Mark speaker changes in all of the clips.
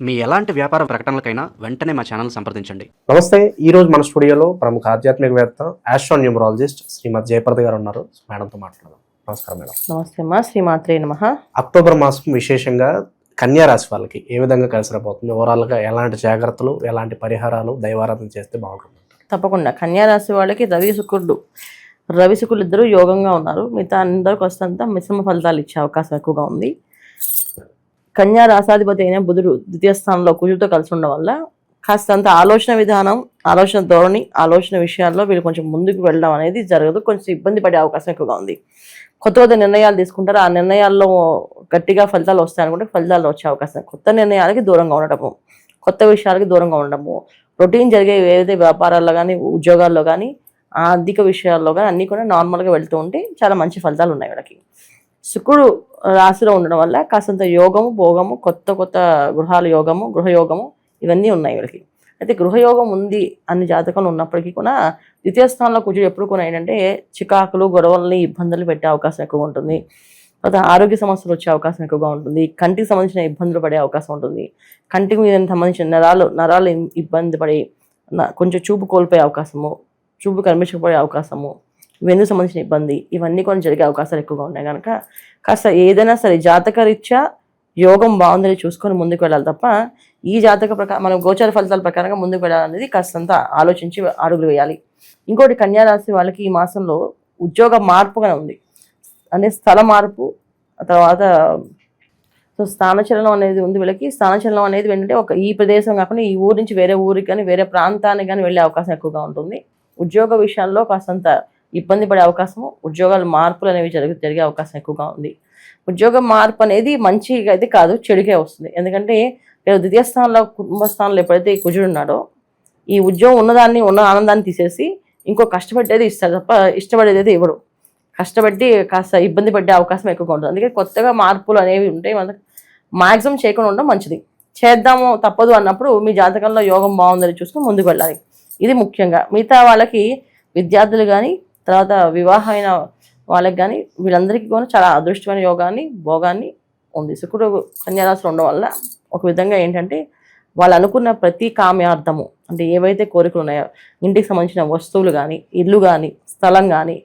Speaker 1: మీ ఎలాంటి వ్యాపార ప్రకటనలకైనా వెంటనే మా ఛానల్ సంప్రదించండి.
Speaker 2: నమస్తే ఈ రోజు మన స్టూడియోలో ప్రముఖ ఆధ్యాత్మికవేత్త ఆస్ట్రో న్యూమరాలజిస్ట్ శ్రీమతి జయప్రద గారు ఉన్నారు. మేడంతో మాట్లాడదాం. నమస్కారం మేడం.
Speaker 3: నమస్తే అమ్మా శ్రీమాత్రే నమ.
Speaker 2: అక్టోబర్ మాసం విశేషంగా కన్యా రాశి వాళ్ళకి ఏ విధంగా కలిసి రాబోతుంది ఓవరాల్గా ఎలాంటి జాగ్రత్తలు ఎలాంటి పరిహారాలు దైవారాధన చేస్తే బాగుంటుంది?
Speaker 3: తప్పకుండా. కన్యా రాశి వాళ్ళకి రవి శుక్రుడు. రవి శుక్రుడు ఇద్దరు యోగంగా ఉన్నారు. మిగతా అందరికి వస్తంత మిశ్రమ ఫలితాలు ఇచ్చే అవకాశం ఎక్కువగా ఉంది. కన్యా రాసాధిపతి అయిన బుధుడు ద్వితీయ స్థానంలో కుజుడితో కలిసి ఉండడం వల్ల కాస్తంత ఆలోచన విధానం ఆలోచన ధోరణి ఆలోచన విషయాల్లో వీళ్ళు కొంచెం ముందుకు వెళ్ళడం అనేది జరగదు. కొంచెం ఇబ్బంది పడే అవకాశం ఎక్కువగా ఉంది. కొత్త కొత్త నిర్ణయాలు తీసుకుంటారు? ఆ నిర్ణయాల్లో గట్టిగా ఫలితాలు వస్తాయనుకుంటే ఫలితాలు వచ్చే అవకాశం. కొత్త నిర్ణయాలకి దూరంగా ఉండటము కొత్త విషయాలకి దూరంగా ఉండడము రొటీన్ జరిగే ఏదైతే వ్యాపారాల్లో కానీ ఉద్యోగాల్లో కానీ ఆర్థిక విషయాల్లో కానీ అన్నీ కూడా నార్మల్గా వెళ్తూ ఉంటే చాలా మంచి ఫలితాలు ఉన్నాయి వీళ్ళకి. శుక్రుడు రాశిలో ఉండడం వల్ల కాస్తంత యోగము భోగము కొత్త కొత్త గృహాల యోగము గృహయోగము ఇవన్నీ ఉన్నాయి వీళ్ళకి. అయితే గృహయోగం ఉంది అన్ని జాతకంలో ఉన్నప్పటికీ కూడా ద్వితీయ స్థానంలో కుజుడు ఎప్పుడు కూడా ఏంటంటే చికాకులు గొడవల్ని ఇబ్బందులు పెట్టే అవకాశం ఎక్కువ ఉంటుంది. తర్వాత ఆరోగ్య సమస్యలు వచ్చే అవకాశం ఎక్కువగా ఉంటుంది. కంటికి సంబంధించిన ఇబ్బందులు పడే అవకాశం ఉంటుంది. కంటికి మీద సంబంధించిన నరాలు నరాలు ఇబ్బంది పడి కొంచెం చూపు కోల్పోయే అవకాశము చూపు కనిపించకపోయే అవకాశము వెన్ను సంబంధించిన ఇబ్బంది? ఇవన్నీ కొన్ని జరిగే అవకాశాలు ఎక్కువగా ఉన్నాయి కనుక కాస్త ఏదైనా సరే జాతక రీత్యా యోగం బాగుందని చూసుకొని ముందుకు వెళ్ళాలి తప్ప ఈ జాతక ప్రకారం మనం గోచార ఫలితాల ప్రకారంగా ముందుకు వెళ్ళాలనేది కాస్తంత ఆలోచించి అడుగులు వేయాలి. ఇంకోటి కన్యారాశి వాళ్ళకి ఈ మాసంలో ఉద్యోగ మార్పుగా ఉంది. అంటే స్థల మార్పు తర్వాత సో స్థానచలనం అనేది ఉంది వీళ్ళకి. స్థానచలనం అనేది ఏంటంటే ఒక ఈ ప్రదేశం కాకుండా ఈ ఊరు నుంచి వేరే ఊరికి కానీ వేరే ప్రాంతానికి కానీ వెళ్ళే అవకాశం ఎక్కువగా ఉంటుంది. ఉద్యోగ విషయాల్లో కాస్తంత ఇబ్బంది పడే అవకాశము ఉద్యోగాల మార్పులు అనేవి జరిగి జరిగే అవకాశం ఎక్కువగా ఉంది. ఉద్యోగ మార్పు అనేది మంచిగా అయితే కాదు చెడుకే వస్తుంది. ఎందుకంటే నేను ద్వితీయ స్థానంలో కుటుంబ స్థానంలో ఎప్పుడైతే కుజుడు ఉన్నాడో ఈ ఉద్యోగం ఉన్నదాన్ని ఉన్న ఆనందాన్ని తీసేసి ఇంకో కష్టపడేది ఇస్తాడు తప్ప ఇష్టపడేది అయితే ఇవ్వడు. కష్టపడి కాస్త ఇబ్బంది పడే అవకాశం ఎక్కువగా ఉంటుంది. అందుకే కొత్తగా మార్పులు అనేవి ఉంటాయి మనకు మ్యాక్సిమం చేయకుండా ఉండడం మంచిది. చేద్దాము తప్పదు అన్నప్పుడు మీ జాతకంలో యోగం బాగుందని చూసుకుని ముందుకు వెళ్ళాలి. ఇది ముఖ్యంగా. మిగతా వాళ్ళకి విద్యార్థులు కానీ తర్వాత వివాహమైన వాళ్ళకి కానీ వీళ్ళందరికీ కూడా చాలా అదృష్టమైన యోగాన్ని భోగాన్ని ఉంది. శుక్రుడు కన్యారాశిలో ఉండడం వల్ల ఒక విధంగా ఏంటంటే వాళ్ళు అనుకున్న ప్రతి కామ్యార్థము అంటే ఏవైతే కోరికలు ఉన్నాయో ఇంటికి సంబంధించిన వస్తువులు కానీ ఇల్లు కానీ స్థలం కానీ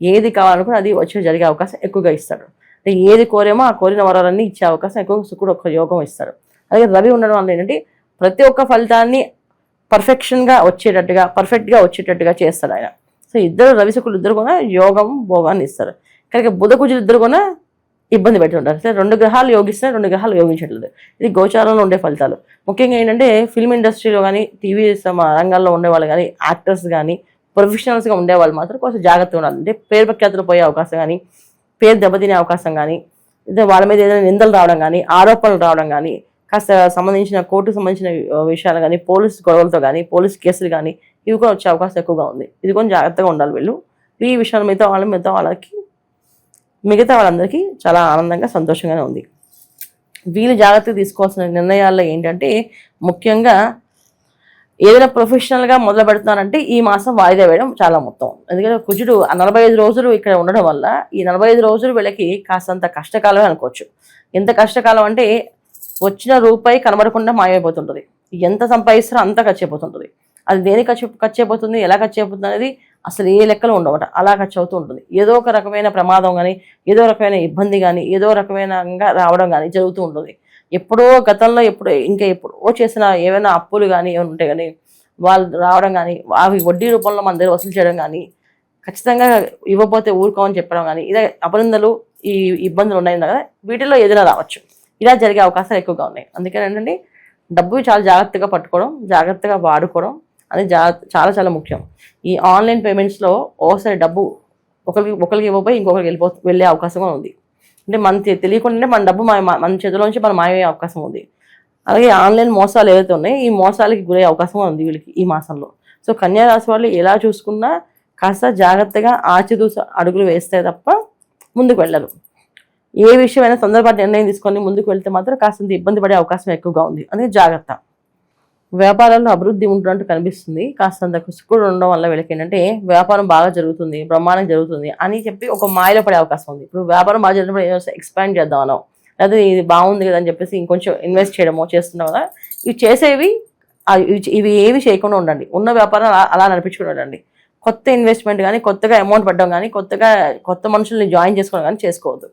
Speaker 3: ఏది కావాలనుకున్నా అది వచ్చి జరిగే అవకాశం ఎక్కువగా ఇస్తాడు అంటే ఏది కోరేమో ఆ కోరిన వరాలన్నీ ఇచ్చే అవకాశం ఎక్కువ శుక్రుడు ఒక యోగం ఇస్తాడు అలాగే రవి ఉండడం వల్ల ఏంటంటే ప్రతి ఒక్క ఫలితాన్ని పర్ఫెక్షన్గా వచ్చేటట్టుగా పర్ఫెక్ట్గా వచ్చేటట్టుగా చేస్తాడు ఆయన. సో ఇద్దరు రవి ఇద్దరు కూడా యోగం భోగాన్ని ఇస్తారు. కనుక బుధ కుజులు ఇద్దరు కూడా ఇబ్బంది పెట్టి ఉంటారు. సరే రెండు గ్రహాలు యోగిస్తే రెండు గ్రహాలు యోగించట్లేదు. ఇది గోచారంలో ఉండే ఫలితాలు. ముఖ్యంగా ఏంటంటే ఫిల్మ్ ఇండస్ట్రీలో కానీ టీవీ రంగాల్లో ఉండేవాళ్ళు కానీ యాక్టర్స్ కానీ ప్రొఫెషనల్స్గా ఉండేవాళ్ళు మాత్రం కొంచెం జాగ్రత్తగా ఉండాలి. అంటే పేరు ప్రఖ్యాతులు పోయే అవకాశం కానీ పేరు దెబ్బతినే అవకాశం కానీ లేదా వాళ్ళ మీద ఏదైనా నిందలు రావడం కానీ ఆరోపణలు రావడం కానీ కాస్త సంబంధించిన కోర్టుకు సంబంధించిన విషయాలు కానీ పోలీస్ గొడవలతో కానీ పోలీస్ కేసులు కానీ ఇవి కూడా వచ్చే అవకాశం ఎక్కువగా ఉంది. ఇది కొంచెం జాగ్రత్తగా ఉండాలి వీళ్ళు. ఈ విషయాలు మిగతా వాళ్ళు మిగతా వాళ్ళకి మిగతా వాళ్ళందరికీ చాలా ఆనందంగా సంతోషంగానే ఉంది. వీళ్ళు జాగ్రత్తగా తీసుకోవాల్సిన నిర్ణయాల్లో ఏంటంటే ముఖ్యంగా ఏదైనా ప్రొఫెషనల్గా మొదలు పెడుతున్నారంటే ఈ మాసం వాయిదా వేయడం చాలా మొత్తం. ఎందుకంటే కుజుడు నలభై ఐదు రోజులు ఇక్కడ ఉండడం వల్ల ఈ నలభై ఐదు రోజులు వీళ్ళకి కాస్తంత కష్టకాలమే అనుకోవచ్చు. ఎంత కష్టకాలం అంటే వచ్చిన రూపాయి కనబడకుండా మాయమైపోతుంటుంది. ఎంత సంపాదిస్తారో అంత ఖర్చు అయిపోతుంటుంది. అది దేనికి ఖర్చు ఖర్చు అయిపోతుంది ఎలా ఖర్చు అయిపోతుంది అనేది అసలు ఏ లెక్కలు ఉండవట. అలా ఖర్చు అవుతూ ఉంటుంది. ఏదో ఒక రకమైన ప్రమాదం కానీ ఏదో రకమైన ఇబ్బంది కానీ ఏదో రకమైన రావడం కానీ జరుగుతూ ఉంటుంది. ఎప్పుడో గతంలో ఎప్పుడో ఇంకా ఎప్పుడో చేసిన ఏమైనా అప్పులు కానీ ఏమైనా ఉంటాయి కానీ వాళ్ళు రావడం కానీ అవి వడ్డీ రూపంలో మన దగ్గర వసూలు చేయడం కానీ ఖచ్చితంగా ఇవ్వకపోతే ఊరుకోమని చెప్పడం కానీ ఇదే అపనిందలు ఈ ఇబ్బందులు ఉన్నాయి కదా వీటిలో ఏదైనా రావచ్చు. ఇలా జరిగే అవకాశాలు ఎక్కువగా ఉన్నాయి. అందుకని ఏంటంటే డబ్బు చాలా జాగ్రత్తగా పట్టుకోవడం జాగ్రత్తగా వాడుకోవడం అనేది జా చాలా చాలా ముఖ్యం. ఈ ఆన్లైన్ పేమెంట్స్లో ఓసారి డబ్బు ఒకరికి ఒకరికి ఇవ్వబోయి ఇంకొకరికి వెళ్ళిపో వెళ్ళే అవకాశం ఉంది. అంటే మన తెలియకుండానే మన డబ్బు మన మన చేతిలోంచి మనం మాయమయ్యే అవకాశం ఉంది. అలాగే ఆన్లైన్ మోసాలు ఏవైతే ఉన్నాయో ఈ మోసాలకి గురయ్యే అవకాశం కూడా ఉంది వీళ్ళకి ఈ మాసంలో. సో కన్యారాశి వాళ్ళు ఎలా చూసుకున్నా కాస్త జాగ్రత్తగా ఆచితూ అడుగులు వేస్తే తప్ప ముందుకు వెళ్ళరు. ఏ విషయమైనా తొందరపాటు నిర్ణయం తీసుకొని ముందుకు వెళ్తే మాత్రం కాస్తంత ఇబ్బంది పడే అవకాశం ఎక్కువగా ఉంది. అందుకే జాగ్రత్త. వ్యాపారంలో అభివృద్ధి ఉంటున్నట్టు కనిపిస్తుంది. కాస్తంత శుక్రుడు ఉండడం వల్ల వీళ్ళకి ఏంటంటే వ్యాపారం బాగా జరుగుతుంది బ్రహ్మాండం జరుగుతుంది అని చెప్పి ఒక మాయలో పడే అవకాశం ఉంది. ఇప్పుడు వ్యాపారం బాగా జరిగినప్పుడు ఏదో ఎక్స్పాండ్ చేద్దామనో లేదా ఇది బాగుంది కదా అని చెప్పేసి ఇంకొంచెం ఇన్వెస్ట్ చేయడమో చేస్తున్నాం కదా. ఇవి చేసేవి ఇవి- ఏవి చేయకుండా ఉండండి. ఉన్న వ్యాపారం అలా అలా నడిపించుకుని ఉండండి. కొత్త ఇన్వెస్ట్మెంట్ కానీ కొత్తగా అమౌంట్ పడడం కానీ కొత్తగా కొత్త మనుషుల్ని జాయిన్ చేసుకోవడం కానీ చేసుకోవద్దు.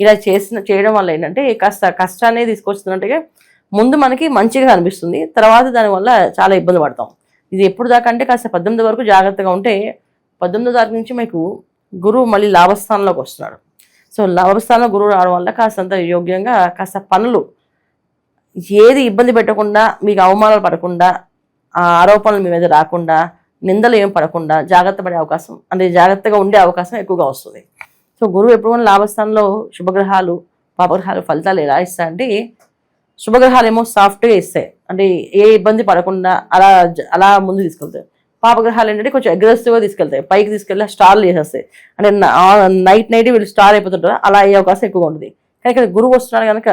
Speaker 3: ఇలా చేసిన చేయడం వల్ల ఏంటంటే కాస్త కష్టాన్ని తీసుకొస్తున్నట్టుగా ముందు మనకి మంచిగా అనిపిస్తుంది. తర్వాత దానివల్ల చాలా ఇబ్బంది పడతాం. ఇది ఎప్పుడు దాకా అంటే కాస్త పద్దెనిమిది వరకు జాగ్రత్తగా ఉంటే పద్దెనిమిదో తారీఖు నుంచి మీకు గురువు మళ్ళీ లాభస్థానంలోకి వస్తున్నాడు. సో లాభస్థానంలో గురువు రావడం వల్ల కాస్తంత యోగ్యంగా కాస్త పనులు ఏది ఇబ్బంది పెట్టకుండా మీకు అవమానాలు పడకుండా ఆ ఆరోపణలు మీ మీద రాకుండా నిందలు ఏం పడకుండా జాగ్రత్త పడే అవకాశం అంటే జాగ్రత్తగా ఉండే అవకాశం ఎక్కువగా వస్తుంది. సో గురువు ఎప్పుడు కూడా లాభస్థానంలో శుభగ్రహాలు పాపగ్రహాలు ఫలితాలు ఎలా ఇస్తాయంటే శుభగ్రహాలు ఏమో సాఫ్ట్గా ఇస్తాయి అంటే ఏ ఇబ్బంది పడకుండా అలా అలా ముందు తీసుకెళ్తాయి. పాపగ్రహాలు ఏంటంటే కొంచెం అగ్రెసివ్గా తీసుకెళ్తాయి. పైకి తీసుకెళ్ళి స్టార్లు చేసేస్తాయి. అంటే నైట్ నైట్ వీళ్ళు స్టార్ అయిపోతుంటారు. అలా అయ్యే అవకాశం ఎక్కువగా ఉంటుంది. కానీ ఇక్కడ గురువు వస్తున్నాడు కనుక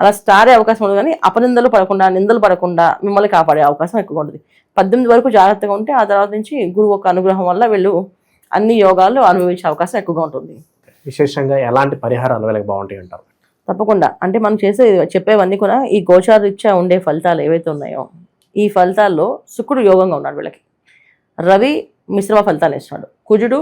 Speaker 3: అలా స్టార్ అయ్యే అవకాశం ఉండదు కానీ అపనిందలు పడకుండా నిందలు పడకుండా మిమ్మల్ని కాపాడే అవకాశం ఎక్కువగా ఉంటుంది. పద్దెనిమిది వరకు జాగ్రత్తగా ఉంటే ఆ తర్వాత నుంచి గురువు ఒక అనుగ్రహం వల్ల వీళ్ళు అన్ని యోగాలు అనుభవించే అవకాశం ఎక్కువగా ఉంటుంది.
Speaker 2: విశేషంగా ఎలాంటి పరిహారాలు వీళ్ళకి బాగుంటాయి అంటారు?
Speaker 3: తప్పకుండా. అంటే మనం చేసే చెప్పేవన్నీ కూడా ఈ గోచారీత్యా ఉండే ఫలితాలు ఏవైతే ఉన్నాయో ఈ ఫలితాల్లో శుక్రుడు యోగంగా ఉన్నాడు వీళ్ళకి. రవి మిశ్రమ ఫలితాలు ఇస్తున్నాడు. కుజుడు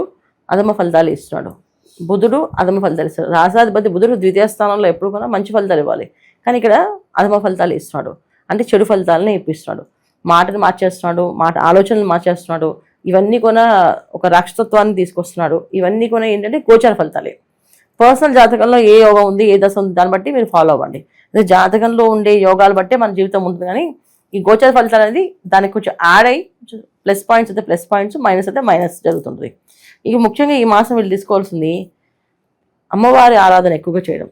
Speaker 3: అధమ ఫలితాలు ఇస్తున్నాడు. బుధుడు అధమ ఫలితాలు ఇస్తాడు రాసాధిపతి బుధుడు ద్వితీయ స్థానంలో ఎప్పుడు కూడా మంచి ఫలితాలు ఇవ్వాలి. కానీ ఇక్కడ అధమ ఫలితాలు ఇస్తున్నాడు. అంటే చెడు ఫలితాలని ఇప్పిస్తున్నాడు. మాటను మార్చేస్తున్నాడు మాట ఆలోచనలు మార్చేస్తున్నాడు. ఇవన్నీ కూడా ఒక రాక్షసత్వాన్ని తీసుకొస్తున్నాడు. ఇవన్నీ కూడా ఏంటంటే గోచార ఫలితాలే. పర్సనల్ జాతకంలో ఏ యోగం ఉంది ఏ దశ ఉంది దాన్ని బట్టి మీరు ఫాలో అవ్వండి. జాతకంలో ఉండే యోగాలు బట్టే మన జీవితం ఉంటుంది కానీ ఈ గోచర ఫలితాలు అనేది దానికి కొంచెం యాడ్ అయ్యి ప్లస్ పాయింట్స్ అయితే ప్లస్ పాయింట్స్ మైనస్ అయితే మైనస్ జరుగుతుంది ఇక ముఖ్యంగా ఈ మాసం వీళ్ళు తీసుకోవాల్సింది అమ్మవారి ఆరాధన ఎక్కువగా చేయడం.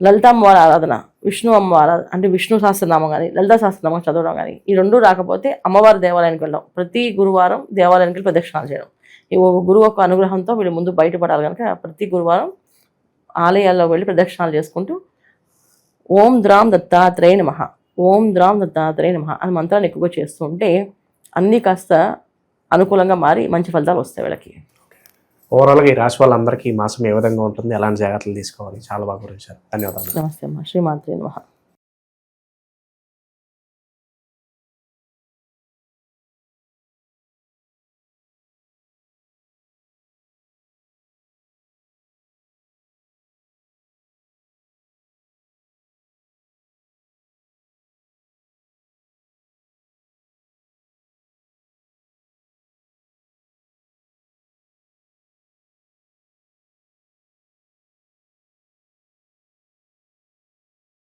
Speaker 3: లలిత అమ్మవారి ఆరాధన విష్ణు అమ్మవారి ఆరాధన అంటే విష్ణు సహస్రనామం కానీ లలిత సహస్రనామం చదవడం కానీ ఈ రెండు రాకపోతే అమ్మవారి దేవాలయానికి వెళ్ళడం. ప్రతి గురువారం దేవాలయానికి వెళ్ళి ప్రదక్షిణాలు చేయడం. గురువు యొక్క అనుగ్రహంతో వీళ్ళు ముందు బయటపడాలి కనుక ప్రతి గురువారం ఆలయాల్లో వెళ్ళి ప్రదక్షిణాలు చేసుకుంటూ ఓం ద్రాం దత్తాత్రేయ నమ. ఓం ద్రాం దత్తాత్రేయ నమ అని మంత్రాన్ని ఎక్కువగా చేస్తూ ఉంటే అన్నీ కాస్త అనుకూలంగా మారి మంచి ఫలితాలు వస్తాయి వీళ్ళకి.
Speaker 2: ఓవరాల్గా ఈ రాశి వాళ్ళందరికీ ఈ మాసం ఏ విధంగా ఉంటుంది? ఎలాంటి జాగ్రత్తలు తీసుకోవాలి? చాలా బాగా గురించారు ధన్యవాదాలు.
Speaker 3: నమస్తే అమ్మ. శ్రీమాత్రే నమ.